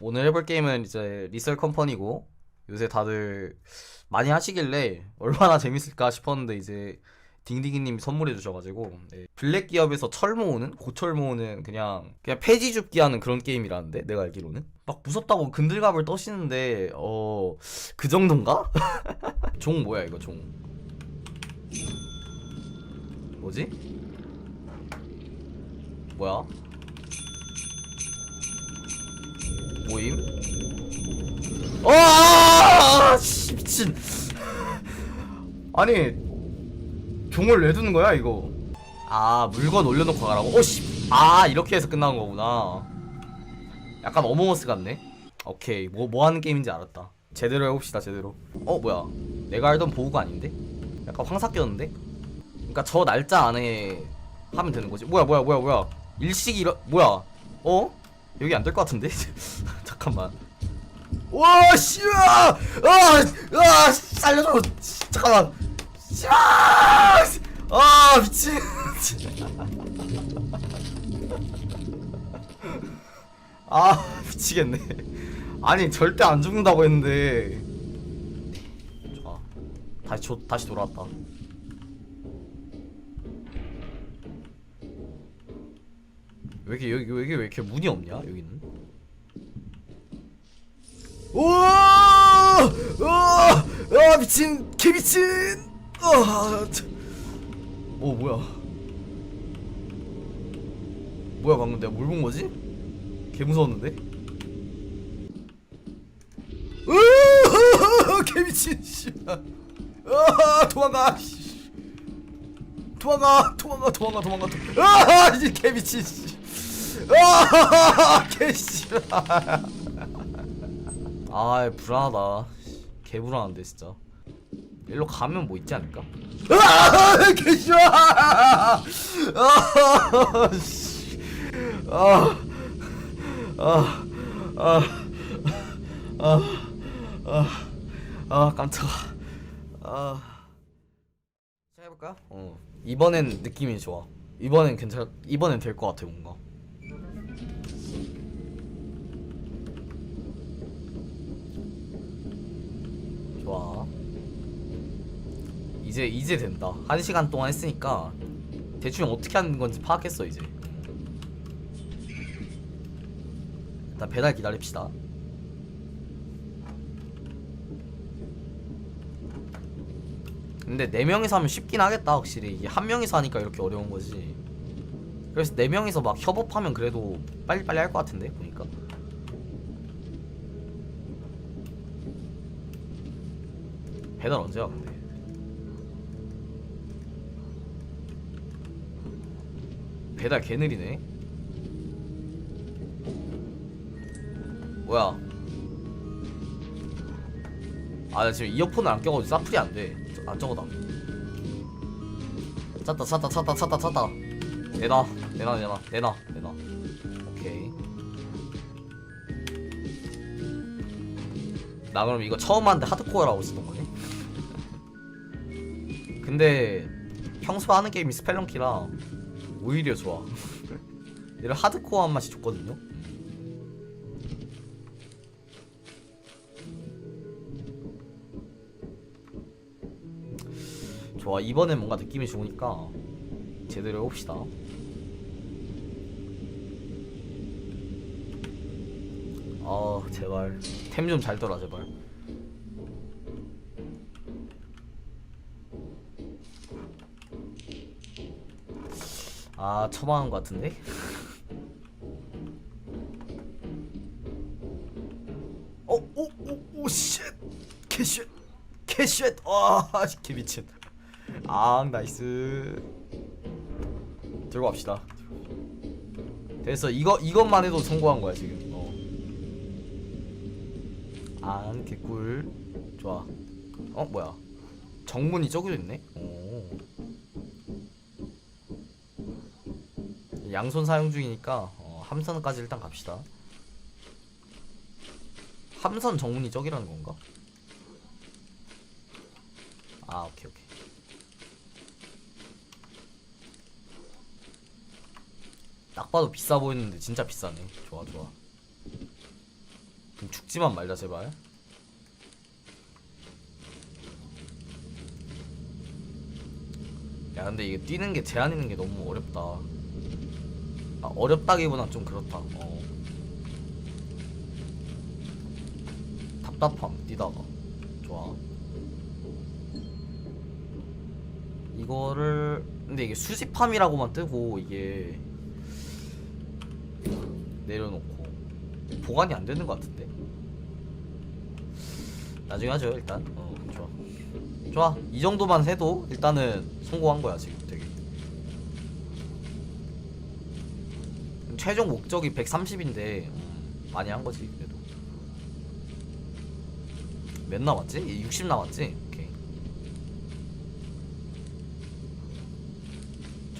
오늘 해볼 게임은 이제 리셀 컴퍼니고 요새 다들 많이 하시길래 얼마나 재밌을까 싶었는데 이제 딩딩이님이 선물해 주셔가지고 네. 블랙 기업에서 철 모으는 고철 모으는 그냥 그냥 폐지 줍기 하는 그런 게임이라는데 내가 알기로는 막 무섭다고 근들갑을 떠시는데 어 그 정도인가? 종 뭐야 이거 종 뭐지? 뭐야? 모임? 아, 씨, 미친. 아니, 종을 왜 두는 거야, 이거? 아, 물건 올려놓고 가라고? 오, 씨. 아, 이렇게 해서 끝난 거구나. 약간 어몽어스 같네? 오케이. 뭐, 뭐 하는 게임인지 알았다. 제대로 해봅시다, 제대로. 어, 뭐야. 내가 알던 보호가 아닌데? 약간 황사 꼈는데? 그니까 저 날짜 안에 하면 되는 거지. 뭐야, 뭐야, 뭐야, 뭐야. 일식이 이러, 뭐야. 어? 여기 안 될 것 같은데? 잠깐만. 와, 씨야! 아! 아! 살려줘! 잠깐만! 씨야! 아, 미친! 아, 미치겠네. 아니, 절대 안 죽는다고 했는데. 좋아. 다시, 조, 다시 돌아왔다. 왜 이렇게 여기 왜 이렇게 문이 없냐 여기는? 우와! 아! 아 미친 개 미친! 아! 참. 오 뭐야? 뭐야 방금 내가 뭘 본 거지? 개 무서웠는데? 으아! 개 미친 씨. 아 도망가. 씨. 도망가 도망가 도망가 도망가 도망가. 아 이제 개 미친 씨. 아 개씨. 아 불안하다. 개 불안한데 진짜. 일로 가면 뭐 있지 않을까? 아 개씨. 아 씨. 아. 아. 아. 아. 아. 아 깜짝아. 아. 시작해볼까? 어. 이번엔 느낌이 좋아. 이번엔 괜찮. 이번엔 될 것 같아 뭔가. 좋아. 이제 이제 된다. 한 시간 동안 했으니까 대충 어떻게 하는 건지 파악했어 이제. 일단 배달 기다립시다. 근데 네 명이서 하면 쉽긴 하겠다 확실히 이게 한 명이서 하니까 이렇게 어려운 거지. 그래서 네 명이서 막 협업하면 그래도 빨리빨리 할 것 같은데 보니까. 배달 언제 와 근데? 배달 개 느리네. 뭐야? 아, 나 지금 이어폰을 안 껴가지고 사플이 안 돼. 아, 저거다. 찾다, 찾다, 찾다, 찾다, 찾다. 내놔, 내놔, 내놔, 내놔, 내놔. 오케이. 나 그럼 이거 처음 하는데 하드코어라고 쓰던 거네? 근데 평소 하는 게임이 스펠런키라 오히려 좋아. 얘를 하드코어한 맛이 좋거든요. 좋아 이번엔 뭔가 느낌이 좋으니까 제대로 해봅시다. 아 제발 템 좀 잘 떠라 제발. 아 처방한 것 같은데? 어, 오, 오, 오, 쉣! 개쉣! 개쉣! 와, 개 미친. 아, 나이스. 들고 갑시다. 됐어. 이거 이것만 해도 성공한 거야 지금. 어. 안 개꿀. 좋아. 어 뭐야? 정문이 저기도 있네. 오. 양손 사용 중이니까 어, 함선까지 일단 갑시다. 함선 정문이 저기라는 건가? 아 오케이 오케이. 딱 봐도 비싸 보이는데 진짜 비싸네. 좋아 좋아. 좀 죽지만 말자 제발 야 근데 이게 뛰는 게 제한 있는 게 너무 어렵다 아 어렵다기보단 좀 그렇다. 어. 답답함 뛰다가. 좋아. 이거를 근데 이게 수집함이라고만 뜨고 이게 내려놓고. 보관이 안 되는 것 같은데. 나중에 하죠 일단. 어 좋아. 좋아. 이 정도만 해도 일단은 성공한 거야 지금 최종 목적이 130인데 많이 한 거지 그래도. 몇 남았지? 60 남았지? 오케이.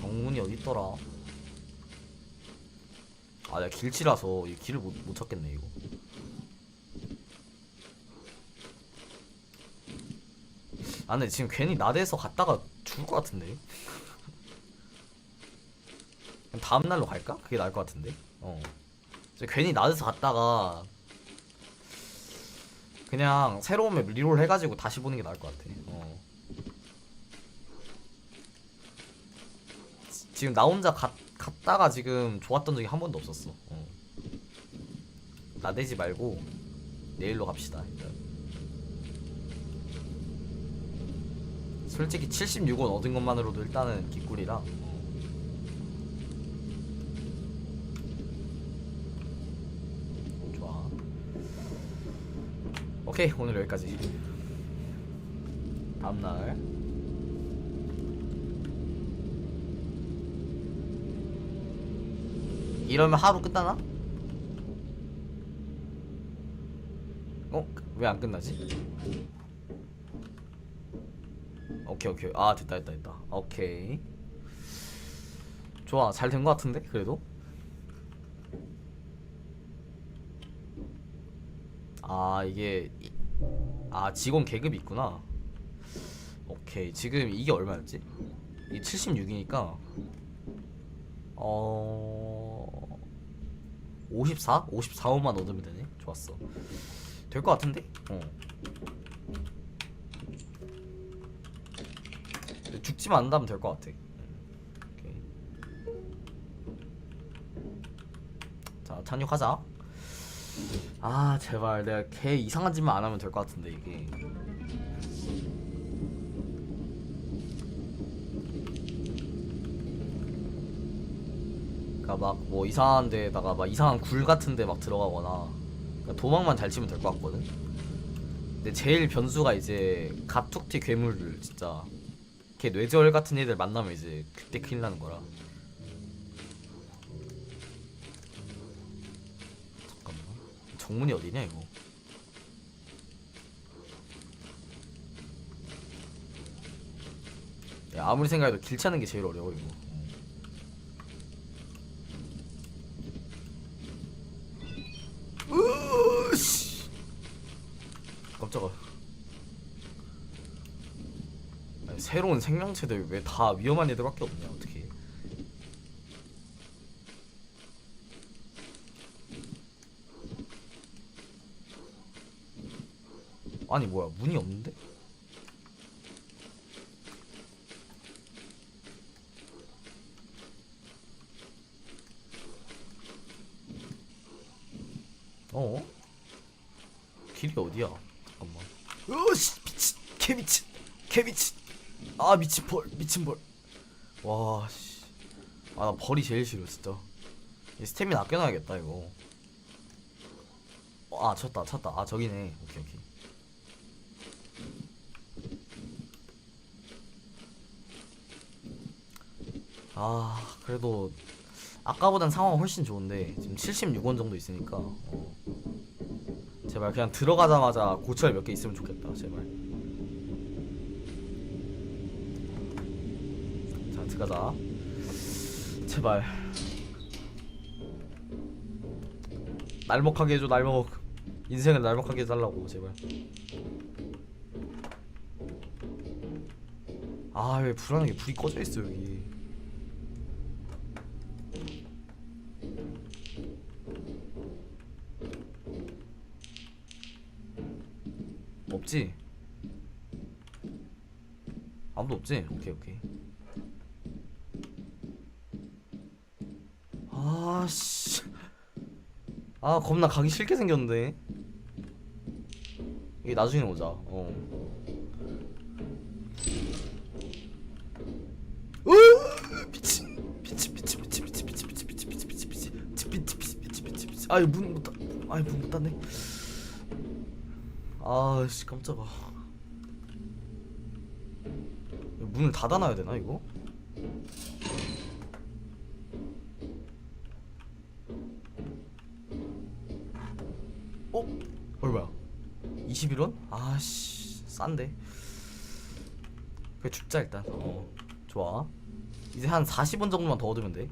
정문이 어디 있더라? 아 내가 길치라서 이 길을 못, 못 찾겠네 이거. 아 근데 지금 괜히 나대서 갔다가 죽을 것 같은데 그럼 다음 날로 갈까? 그게 나을 것 같은데. 어. 괜히 나대서 갔다가 그냥 새로운 맵 리롤 해가지고 다시 보는 게 나을 것 같아. 어. 지- 지금 나 혼자 갔, 갔다가 지금 좋았던 적이 한 번도 없었어. 어. 나대지 말고 내일로 갑시다 일단. 솔직히 76원 얻은 것만으로도 일단은 기꿀이라 어. 좋아 오케이 오늘 여기까지 다음날 이러면 하루 끝나나? 어? 왜 안 끝나지? 오케이 오케이 아 됐다 됐다 됐다 오케이 좋아 잘 된 것 같은데 그래도 아 이게 이- 아 직원 계급이 있구나 오케이 지금 이게 얼마였지? 이 76이니까 어... 54? 54원만 얻으면 되네 좋았어 될 것 같은데? 어 죽지만 않는다면 될 것 같아 음, 오케이. 자 착륙하자 아 제발. 내가 걔 이상한 짓만 안 하면 될 것 같은데 이게. 그니까 막 뭐 이상한 데다가 막 이상한 굴 같은 데 막 들어가거나 그러니까 도망만 잘 치면 될 것 같거든? 근데 제일 변수가 이제 가툭튀 괴물들 진짜. 걔 뇌절 같은 애들 만나면 이제 그때 큰일 나는 거라 정문이 어디냐 이거? 야, 아무리 생각해도 길 찾는 게 제일 어려워 이거. 으씨! 깜짝아. 새로운 생명체들 왜 다 위험한 애들밖에 없냐 어떻게 아니 뭐야 문이 없는데? 어? 길이 어디야? 잠깐만. 으씨 미친 개 미친 개 미친 아 미친 벌 미친 벌. 와 씨. 아 나 벌이 제일 싫어 진짜. 이 스태미나 아껴놔야겠다 이거. 어, 아 쳤다 쳤다 아 저기네 오케이 오케이. 아 그래도 아까보단 상황 훨씬 좋은데 지금 76원 정도 있으니까 어. 제발 그냥 들어가자마자 고철 몇 개 있으면 좋겠다 제발. 자 들어가자. 제발. 날먹하게 해줘 날먹. 인생을 날먹하게 해달라고 제발. 아 왜 불안하게 불이 꺼져 있어 여기 없지? 아무도 없지? 오케이 오케이 아씨 아 겁나 가기 싫게 생겼는데 이게 나중에 오자 어 미친 미친 미친 미친 미친 미친 미친 미친 미친 미친 미친 미친 미친 미친 미친 아이 문못 닫 아이 문못 닫네 아씨 깜짝아 문을 닫아놔야 되나 이거? 어? 얼마야? 21원? 아씨 싼데 그래 죽자 일단 어 좋아 이제 한 40원 정도만 더 얻으면 돼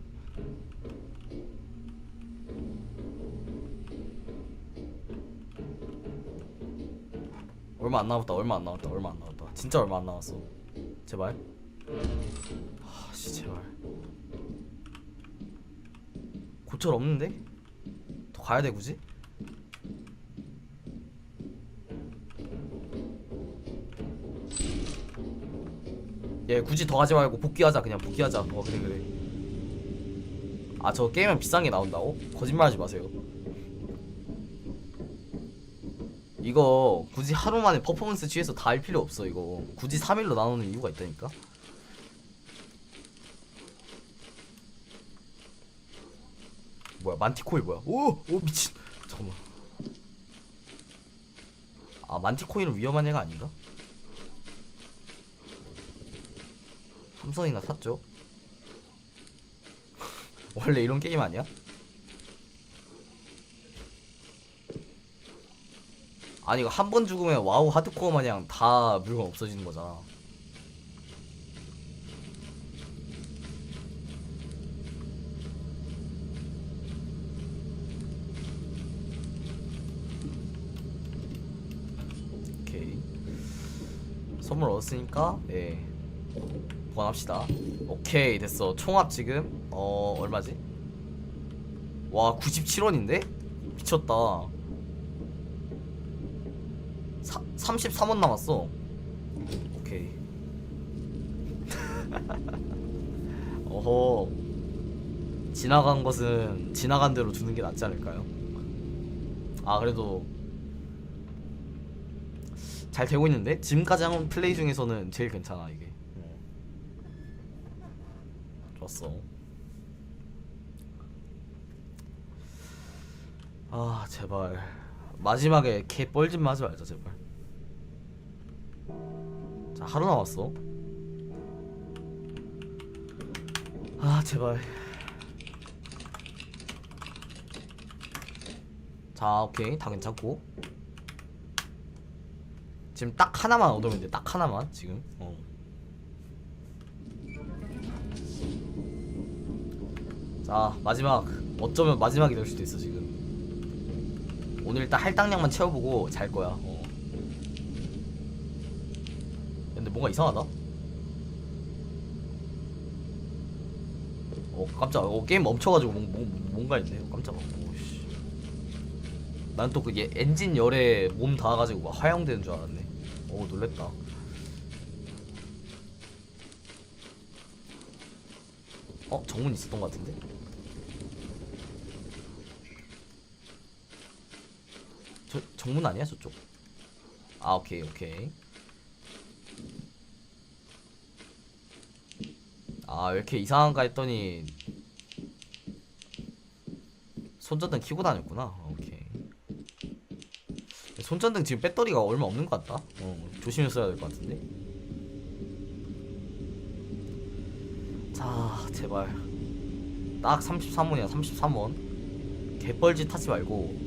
얼마 안 남았다 얼마 안 남았다 얼마 안 남았다. 진짜 얼마 안 남았어. 제발. 아씨 제발. 고철 없는데? 더 가야 돼 굳이? 얘 굳이 더 하지 말고 복귀하자 그냥 복귀하자. 어 그래 그래. 아 저 게임은 비싼 게 나온다고? 거짓말하지 마세요 이거 굳이 하루 만에 퍼포먼스 취해서 다 할 필요 없어 이거 굳이 3일로 나누는 이유가 있다니까 뭐야 만티코일 뭐야 오! 오 미친 잠깐만 아 만티코일은 위험한 애가 아닌가? 삼성이나 샀죠 원래 이런 게임 아니야? 아니 이거 한 번 죽으면 와우 하드코어 마냥 다 물건 없어지는 거잖아. 오케이. 선물 얻었으니까 예. 보관합시다. 오케이 됐어. 총합 지금 어 얼마지? 와 97원인데? 미쳤다 사, 33원 남았어. 오케이. 어허. 지나간 것은 지나간 대로 두는 게 낫지 않을까요? 아 그래도 잘 되고 있는데? 지금까지 한 플레이 중에서는 제일 괜찮아 이게. 어. 좋았어. 아 제발. 마지막에 개 뻘짓 하지 말자 제발 자 하루 남았어. 아 제발. 자 오케이. 다 괜찮고. 지금 딱 하나만 얻으면 돼. 딱 하나만 지금. 어. 자 마지막. 어쩌면 마지막이 될 수도 있어 지금. 오늘 일단 할당량만 채워보고 잘 거야 어. 근데 뭔가 이상하다 어 깜짝 어 게임 멈춰가지고 뭔, 뭔, 뭔가 있네 어, 깜짝아 오씨 난또 그게 엔진 열에 몸 닿아가지고 막 화형되는 줄 알았네 오 놀랬다 어? 정문 있었던 것 같은데? 저 정문 아니야 저쪽? 아 오케이 오케이 아 왜 이렇게 이상한가 했더니 손전등 켜고 다녔구나. 어, 오케이. 손전등 지금 배터리가 얼마 없는 것 같다? 어, 조심히 써야 될 것 같은데? 자 제발. 딱 33원이야 33원. 개뻘짓 하지 말고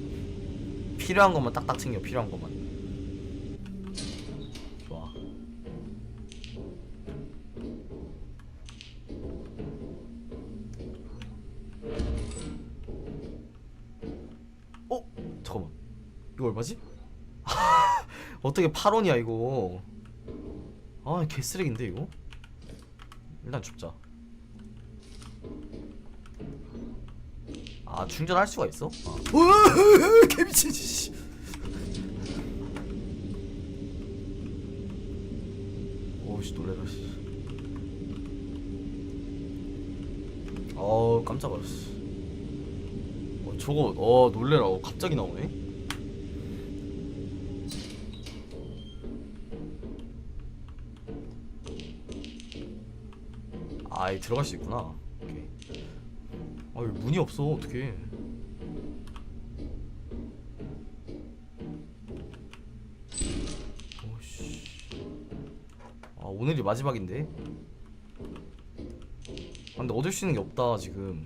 필요한 것만 딱딱 챙겨 필요한 것만 이거 얼마지? 어떻게 8원이야 이거. 아 개쓰레기인데 이거? 일단 죽자. 아 충전할 수가 있어? 어. 아. 개미친 씨. 오씨 놀래라 씨. 어우 깜짝 놀랐어. 어, 저거 어 놀래라. 어, 갑자기 나오네. 들어갈 수 있구나. 오케이. 아 문이 없어. 어떻게? 오씨. 아 오늘이 마지막인데. 아, 근데 얻을 수 있는 게 없다 지금.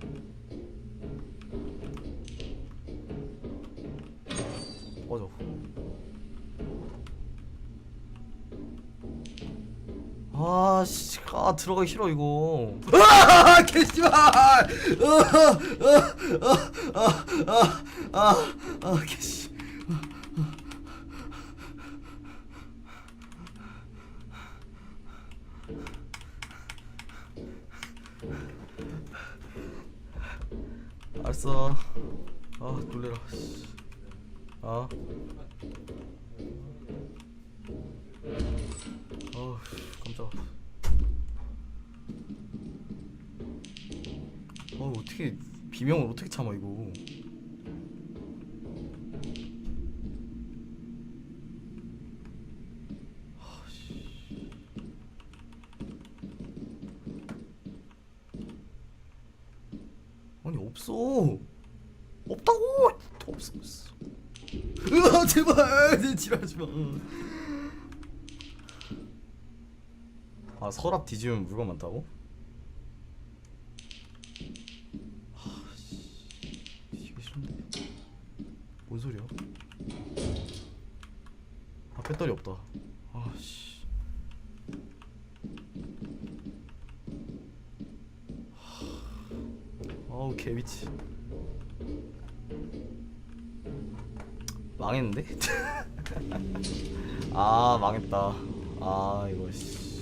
아 들어가기 싫어 이거. 아, 개씨발. 아아아아아 개씨. 알았어. 아 놀래라. 씨. 아. 어 깜짝. 어 어떻게 비명을 어떻게 참아 이거. 아니 없어. 없다고. 없어 없어. 으아 제발 내 지랄하지 마. 아 서랍 뒤지면 물건 많다고? 뭔 소리야? 아 배터리 없다 아씨 아우 개미치 망했는데? 아 망했다 아 이거 씨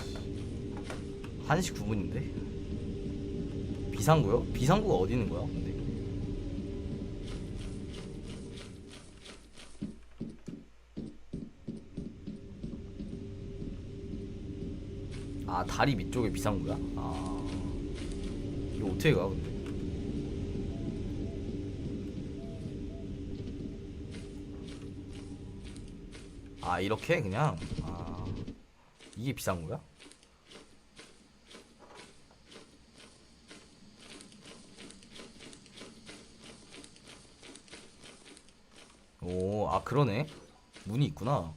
1시 9분인데? 비상구요? 비상구가 어디 있는 거야? 근데 아 다리 밑쪽에 비상구야? 아 이거 어떻게 가 근데? 아 이렇게 그냥 아 이게 비상구야? 오, 아 그러네. 문이 있구나.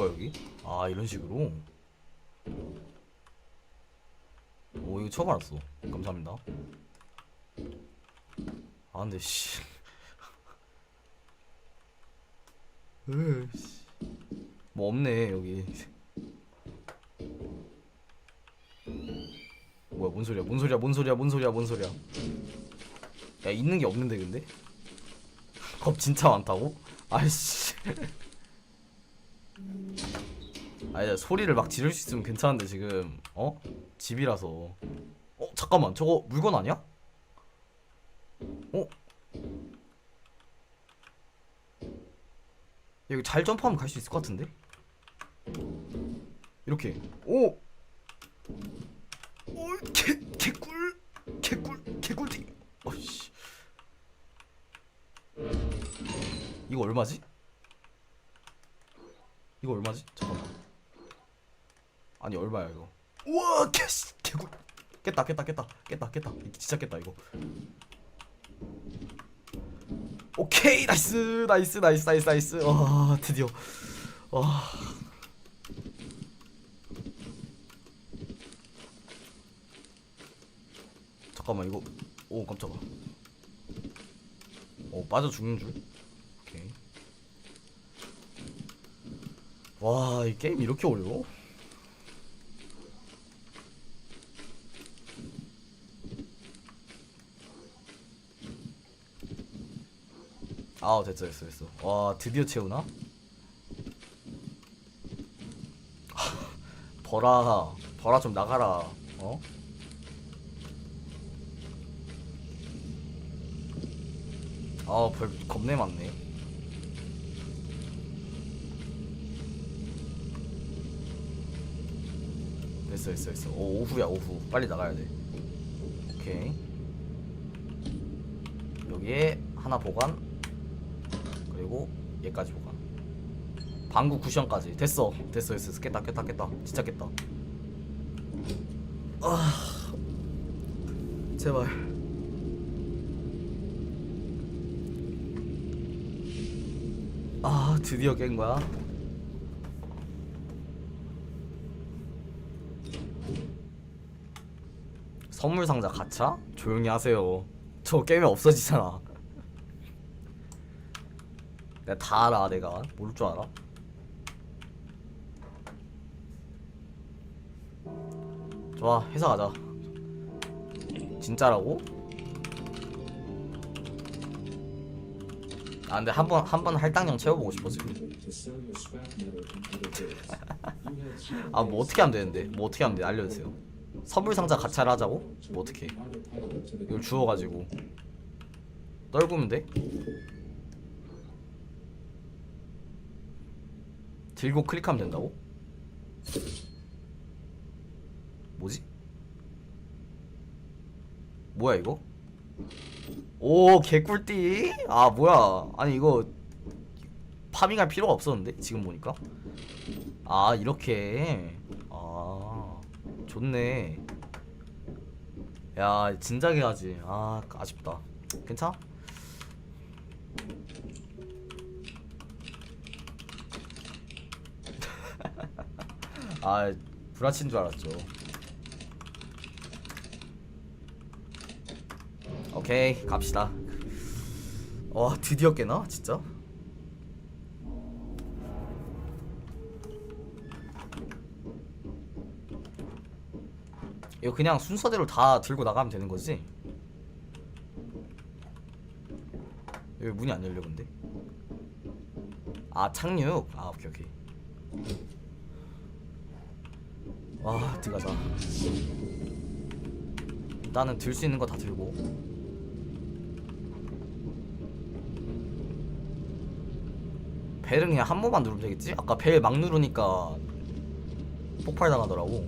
뭐야 여기? 아 이런 식으로. 오 이거 처음 알았어. 감사합니다. 아 근데 씨. 에이씨. 뭐 없네 여기. 뭐야 뭔 소리야? 뭔 소리야? 뭔 소리야? 뭔 소리야? 뭔 소리야? 야 있는 게 없는데 근데? 겁 진짜 많다고? 아이씨 아니 소리를 막 지를 수 있으면 괜찮은데 지금 어? 집이라서 어? 잠깐만 저거 물건 아니야? 어? 여기 잘 점프하면 갈 수 있을 것 같은데? 이렇게 오! 오 개, 개꿀 개꿀 개꿀띠 어이씨 이거 얼마지? 이거 얼마지? 잠깐만. 아니 얼마야 이거? 우와 개 개꿀. 깼다 깼다 깼다 깼다 깼다. 진짜 깼다 이거. 오케이 나이스 나이스 나이스 나이스 나이스. 와 드디어. 와. 잠깐만 이거. 오 깜짝아. 오 빠져 죽는 줄 오케이 와 이 게임 이렇게 어려워? 아 됐어 됐어 됐어 와 드디어 채우나? 버라 버라 좀 나가라 어? 아별 겁내 많네 됐어 됐어 됐어. 오, 오후야 오후. 빨리 나가야 돼. 오케이. 여기에 하나 보관. 그리고 얘까지 보관. 방구 쿠션까지. 됐어 됐어. 됐어. 깼다 깼다 깼다. 진짜 깼다. 아. 제발. 아 드디어 깬 거야 선물 상자 가차? 조용히 하세요. 저 게임에 없어지잖아. 내가 다 알아, 내가. 모를 줄 알아? 좋아, 회사 가자. 진짜라고? 아, 근데 한 번, 한 번 할당량 채워보고 싶어, 지금. 아, 뭐 어떻게 하면 되는데? 뭐 어떻게 하면 돼? 알려주세요. 선물 상자 가차를 하자고? 뭐 어떻게? 이걸 주워가지고 떨구면 돼? 들고 클릭하면 된다고? 뭐지? 뭐야 이거? 오 개꿀띠? 아 뭐야 아니 이거 파밍할 필요가 없었는데 지금 보니까 아 이렇게 아 좋네. 야 진작에 하지. 아 아쉽다. 괜찮아? 아 불아친 줄 알았죠. 오케이 갑시다. 와 드디어 깨나 진짜 이거 그냥 순서대로 다 들고 나가면 되는 거지? 여기 문이 안 열려 근데? 아 착륙? 아 오케이 오케이 와 들어가자 일단은 들 수 있는 거 다 들고 벨은 그냥 한 번만 누르면 되겠지? 아까 벨 막 누르니까 폭발 당하더라고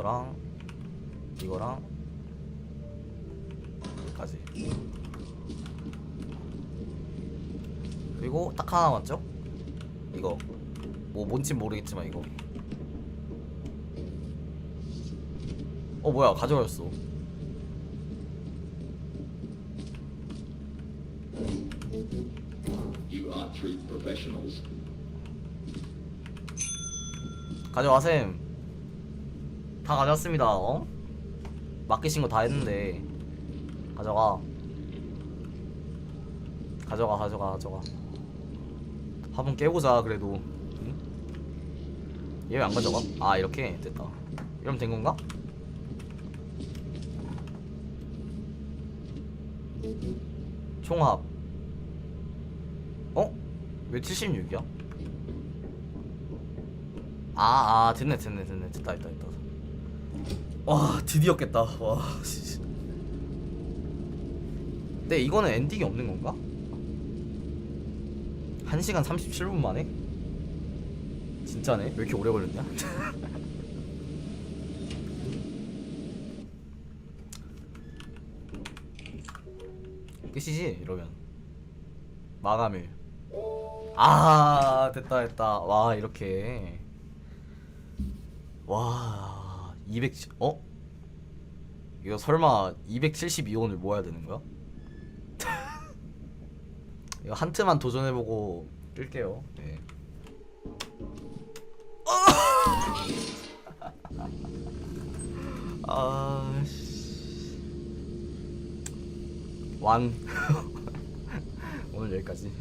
이거랑 이거랑 여기까지. 그리고 딱 하나 남았죠? 이거. 뭐 뭔진 모르겠지만 이거. 어 뭐야. professionals. 가져가셈 다 가져왔습니다 어? 맡기신 거 다 했는데 가져가 가져가 가져가 가져가 한번 깨보자 그래도 응? 얘왜 안 가져가? 아 이렇게 됐다 이러면 된 건가? 총합 어? 왜 76이야? 아, 아, 됐네, 됐네, 됐네. 됐다, 됐다, 됐다. 와, 드디어 깼다. 와, 씨. 근데 이거는 엔딩이 없는 건가? 1시간 37분 만에? 진짜네? 왜 이렇게 오래 걸렸냐? 끝이지? 이러면. 마감일. 아, 됐다, 됐다. 와, 이렇게. 와, 200, 어? 이거 설마 272원을 모아야 되는 거야? 이거 한 트만 도전해보고 끌게요. 네. 아, 씨. 완. 오늘 여기까지.